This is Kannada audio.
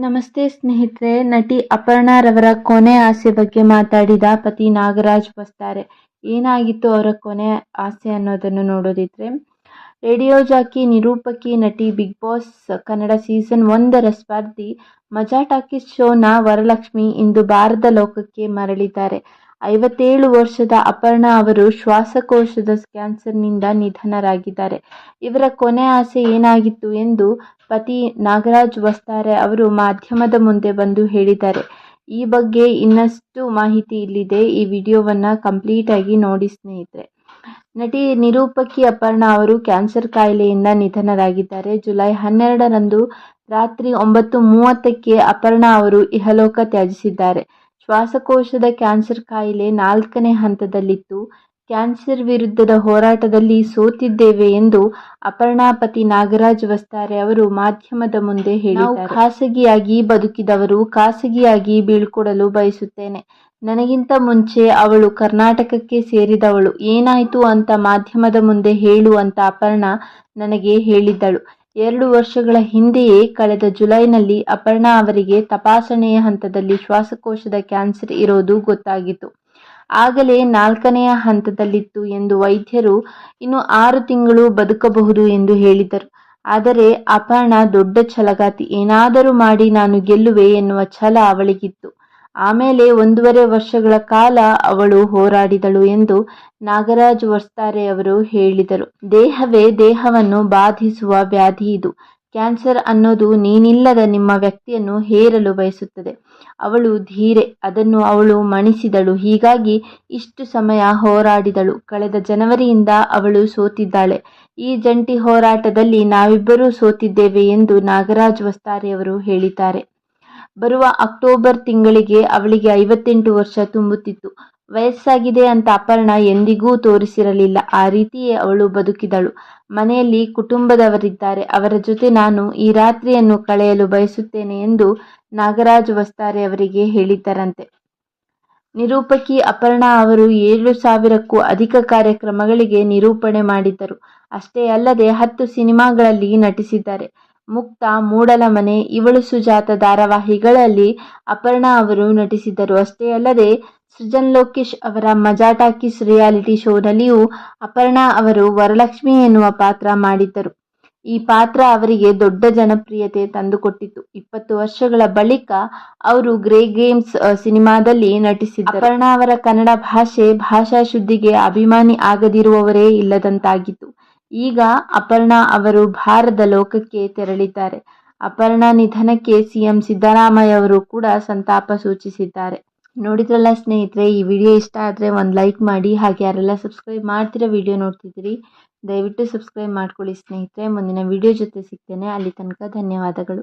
ನಮಸ್ತೆ ಸ್ನೇಹಿತರೆ, ನಟಿ ಅಪರ್ಣಾರವರ ಕೊನೆ ಆಸೆ ಬಗ್ಗೆ ಮಾತಾಡಿದ ಪತಿ ನಾಗರಾಜ್ ಬಸ್ತಾರೆ. ಏನಾಗಿತ್ತು ಅವರ ಕೊನೆ ಆಸೆ ಅನ್ನೋದನ್ನು ನೋಡೋದಿದ್ರೆ, ರೇಡಿಯೋ ಜಾಕಿ ನಿರೂಪಕಿ ನಟಿ ಬಿಗ್ ಬಾಸ್ ಕನ್ನಡ ಸೀಸನ್ ಒಂದರ ಸ್ಪರ್ಧಿ ಮಜಾ ಟಾಕೀಸ್ ಶೋನ ವರಲಕ್ಷ್ಮಿ ಇಂದು ಭಾರತ ಲೋಕಕ್ಕೆ ಮರಳಿದ್ದಾರೆ. ಐವತ್ತೇಳು ವರ್ಷದ ಅಪರ್ಣಾ ಅವರು ಶ್ವಾಸಕೋಶದ ಕ್ಯಾನ್ಸರ್ನಿಂದ ನಿಧನರಾಗಿದ್ದಾರೆ. ಇವರ ಕೊನೆ ಆಸೆ ಏನಾಗಿತ್ತು ಎಂದು ಪತಿ ನಾಗರಾಜ್ ವಸ್ತಾರೆ ಅವರು ಮಾಧ್ಯಮದ ಮುಂದೆ ಬಂದು ಹೇಳಿದ್ದಾರೆ. ಈ ಬಗ್ಗೆ ಇನ್ನಷ್ಟು ಮಾಹಿತಿ ಇಲ್ಲಿದೆ. ಈ ವಿಡಿಯೋವನ್ನು ಕಂಪ್ಲೀಟಾಗಿ ನೋಡಿ ಸ್ನೇಹಿತರೆ. ನಟಿ ನಿರೂಪಕಿ ಅಪರ್ಣಾ ಅವರು ಕ್ಯಾನ್ಸರ್ ಕಾಯಿಲೆಯಿಂದ ನಿಧನರಾಗಿದ್ದಾರೆ. ಜುಲೈ ಹನ್ನೆರಡರಂದು ರಾತ್ರಿ ಒಂಬತ್ತು ಮೂವತ್ತಕ್ಕೆ ಅಪರ್ಣ ಅವರು ಇಹಲೋಕ ತ್ಯಜಿಸಿದ್ದಾರೆ. ಶ್ವಾಸಕೋಶದ ಕ್ಯಾನ್ಸರ್ ಕಾಯಿಲೆ ನಾಲ್ಕನೇ ಹಂತದಲ್ಲಿತ್ತು. ಕ್ಯಾನ್ಸರ್ ವಿರುದ್ಧದ ಹೋರಾಟದಲ್ಲಿ ಸೋತಿದ್ದೇವೆ ಎಂದು ಅಪರ್ಣಾಪತಿ ನಾಗರಾಜ್ ವಸ್ತಾರೆ ಅವರು ಮಾಧ್ಯಮದ ಮುಂದೆ ಹೇಳಿದ್ದಾರೆ. ಖಾಸಗಿಯಾಗಿ ಬದುಕಿದವರು ಖಾಸಗಿಯಾಗಿ ಬೀಳ್ಕೊಡಲು ಬಯಸುತ್ತೇನೆ. ನನಗಿಂತ ಮುಂಚೆ ಅವಳು ಕರ್ನಾಟಕಕ್ಕೆ ಸೇರಿದವಳು. ಏನಾಯಿತು ಅಂತ ಮಾಧ್ಯಮದ ಮುಂದೆ ಹೇಳು ಅಂತ ಅಪರ್ಣ ನನಗೆ ಹೇಳಿದ್ದಳು. ಎರಡು ವರ್ಷಗಳ ಹಿಂದೆಯೇ ಕಳೆದ ಜುಲೈನಲ್ಲಿ ಅಪರ್ಣಾ ಅವರಿಗೆ ತಪಾಸಣೆಯ ಹಂತದಲ್ಲಿ ಶ್ವಾಸಕೋಶದ ಕ್ಯಾನ್ಸರ್ ಇರೋದು ಗೊತ್ತಾಗಿತ್ತು. ಆಗಲೇ ನಾಲ್ಕನೆಯ ಹಂತದಲ್ಲಿತ್ತು ಎಂದು ವೈದ್ಯರು ಇನ್ನು ಆರು ತಿಂಗಳು ಬದುಕಬಹುದು ಎಂದು ಹೇಳಿದರು. ಆದರೆ ಅಪರ್ಣ ದೊಡ್ಡ ಛಲಗಾತಿ, ಏನಾದರೂ ಮಾಡಿ ನಾನು ಗೆಲ್ಲುವೆ ಎನ್ನುವ ಛಲ ಅವಳಿಗಿತ್ತು. ಆಮೇಲೆ ಒಂದೂವರೆ ವರ್ಷಗಳ ಕಾಲ ಅವಳು ಹೋರಾಡಿದಳು ಎಂದು ನಾಗರಾಜ್ ವರ್ಸ್ತಾರೆ ಅವರು ಹೇಳಿದರು. ದೇಹವೇ ದೇಹವನ್ನು ಬಾಧಿಸುವ ವ್ಯಾಧಿ ಇದು. ಕ್ಯಾನ್ಸರ್ ಅನ್ನೋದು ನೀನಿಲ್ಲದ ನಿಮ್ಮ ವ್ಯಕ್ತಿಯನ್ನು ಹೇರಲು ಬಯಸುತ್ತದೆ. ಅವಳು ಧೀರೆ, ಅದನ್ನು ಅವಳು ಮಣಿಸಿದಳು. ಹೀಗಾಗಿ ಇಷ್ಟು ಸಮಯ ಹೋರಾಡಿದಳು. ಕಳೆದ ಜನವರಿಯಿಂದ ಅವಳು ಸೋತಿದ್ದಾಳೆ. ಈ ಜಂಟಿ ಹೋರಾಟದಲ್ಲಿ ನಾವಿಬ್ಬರೂ ಸೋತಿದ್ದೇವೆ ಎಂದು ನಾಗರಾಜ್ ವಸ್ತಾರೆಯವರು ಹೇಳಿದ್ದಾರೆ. ಬರುವ ಅಕ್ಟೋಬರ್ ತಿಂಗಳಿಗೆ ಅವಳಿಗೆ ಐವತ್ತೆಂಟು ವರ್ಷ ತುಂಬುತ್ತಿತ್ತು. ವಯಸ್ಸಾಗಿದೆ ಅಂತ ಅಪರ್ಣ ಎಂದಿಗೂ ತೋರಿಸಿರಲಿಲ್ಲ. ಆ ರೀತಿಯೇ ಅವಳು ಬದುಕಿದಳು. ಮನೆಯಲ್ಲಿ ಕುಟುಂಬದವರಿದ್ದಾರೆ. ಅವರ ಜೊತೆ ನಾನು ಈ ರಾತ್ರಿಯನ್ನು ಕಳೆಯಲು ಬಯಸುತ್ತೇನೆ ಎಂದು ನಾಗರಾಜ್ ವಸ್ತಾರೆ ಅವರಿಗೆ ಹೇಳಿದ್ದರಂತೆ. ನಿರೂಪಕಿ ಅಪರ್ಣಾ ಅವರು ಏಳು ಸಾವಿರಕ್ಕೂ ಅಧಿಕ ಕಾರ್ಯಕ್ರಮಗಳಿಗೆ ನಿರೂಪಣೆ ಮಾಡಿದ್ದರು. ಅಷ್ಟೇ ಅಲ್ಲದೆ ಹತ್ತು ಸಿನಿಮಾಗಳಲ್ಲಿ ನಟಿಸಿದ್ದಾರೆ. ಮುಕ್ತ ಮೂಡಲಮನೆ ಇವಳು ಸುಜಾತ ಧಾರಾವಾಹಿಗಳಲ್ಲಿ ಅಪರ್ಣಾ ಅವರು ನಟಿಸಿದ್ದರು. ಅಷ್ಟೇ ಅಲ್ಲದೆ ಸೃಜನ್ ಲೋಕೇಶ್ ಅವರ ಮಜಾ ಟಾಕೀಸ್ ರಿಯಾಲಿಟಿ ಶೋನಲ್ಲಿಯೂ ಅಪರ್ಣಾ ಅವರು ವರಲಕ್ಷ್ಮಿ ಎನ್ನುವ ಪಾತ್ರ ಮಾಡಿದ್ದರು. ಈ ಪಾತ್ರ ಅವರಿಗೆ ದೊಡ್ಡ ಜನಪ್ರಿಯತೆ ತಂದುಕೊಟ್ಟಿತ್ತು ಇಪ್ಪತ್ತು ವರ್ಷಗಳ ಬಳಿಕ ಅವರು ಗ್ರೇ ಗೇಮ್ಸ್ ಸಿನಿಮಾದಲ್ಲಿ ನಟಿಸಿದ್ದರು. ಅಪರ್ಣಾ ಅವರ ಕನ್ನಡ ಭಾಷೆ ಭಾಷಾ ಶುದ್ಧಿಗೆ ಅಭಿಮಾನಿ ಆಗದಿರುವವರೇ ಇಲ್ಲದಂತಾಗಿತ್ತು. ಈಗ ಅಪರ್ಣಾ ಅವರು ಭಾರದ ಲೋಕಕ್ಕೆ ತೆರಳಿದ್ದಾರೆ. ಅಪರ್ಣಾ ನಿಧನಕ್ಕೆ ಸಿಎಂ ಸಿದ್ದರಾಮಯ್ಯ ಅವರು ಕೂಡ ಸಂತಾಪ ಸೂಚಿಸಿದ್ದಾರೆ. ನೋಡಿದ್ರಲ್ಲ ಸ್ನೇಹಿತರೆ, ಈ ವಿಡಿಯೋ ಇಷ್ಟ ಆದರೆ ಒಂದು ಲೈಕ್ ಮಾಡಿ, ಹಾಗೆ ಯಾರೆಲ್ಲ ಸಬ್ಸ್ಕ್ರೈಬ್ ಮಾಡ್ತಿರೋ ವಿಡಿಯೋ ನೋಡ್ತಿದ್ದೀರಿ, ದಯವಿಟ್ಟು ಸಬ್ಸ್ಕ್ರೈಬ್ ಮಾಡ್ಕೊಳ್ಳಿ ಸ್ನೇಹಿತರೆ. ಮುಂದಿನ ವಿಡಿಯೋ ಜೊತೆ ಸಿಗ್ತೇನೆ. ಅಲ್ಲಿ ತನಕ ಧನ್ಯವಾದಗಳು.